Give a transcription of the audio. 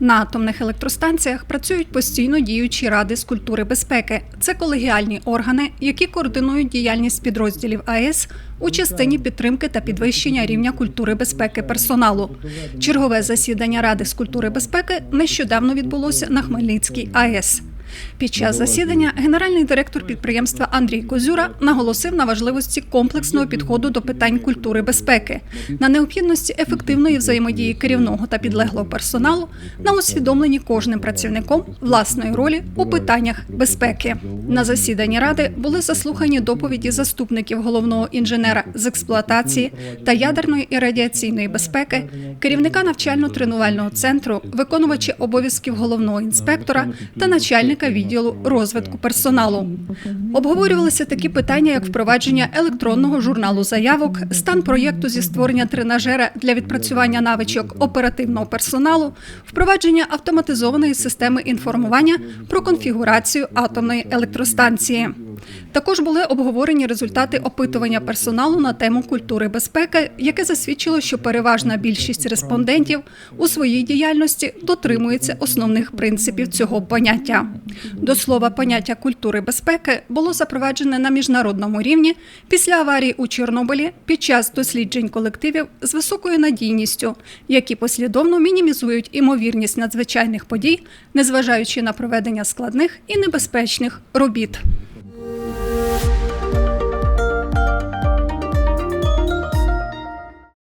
На атомних електростанціях працюють постійно діючі ради з культури безпеки. Це колегіальні органи, які координують діяльність підрозділів АЕС у частині підтримки та підвищення рівня культури безпеки персоналу. Чергове засідання Ради з культури безпеки нещодавно відбулося на Хмельницькій АЕС. Під час засідання генеральний директор підприємства Андрій Козюра наголосив на важливості комплексного підходу до питань культури безпеки, на необхідності ефективної взаємодії керівного та підлеглого персоналу, на усвідомленні кожним працівником власної ролі у питаннях безпеки. На засіданні ради були заслухані доповіді заступників головного інженера з експлуатації та ядерної і радіаційної безпеки, керівника навчально-тренувального центру, виконувачі обов'язків головного інспектора та начальника відділу розвитку персоналу. Обговорювалися такі питання, як впровадження електронного журналу заявок, стан проєкту зі створення тренажера для відпрацювання навичок оперативного персоналу, впровадження автоматизованої системи інформування про конфігурацію атомної електростанції. Також були обговорені результати опитування персоналу на тему культури безпеки, яке засвідчило, що переважна більшість респондентів у своїй діяльності дотримується основних принципів цього поняття. До слова, поняття культури безпеки було запроваджене на міжнародному рівні після аварії у Чорнобилі під час досліджень колективів з високою надійністю, які послідовно мінімізують імовірність надзвичайних подій, незважаючи на проведення складних і небезпечних робіт.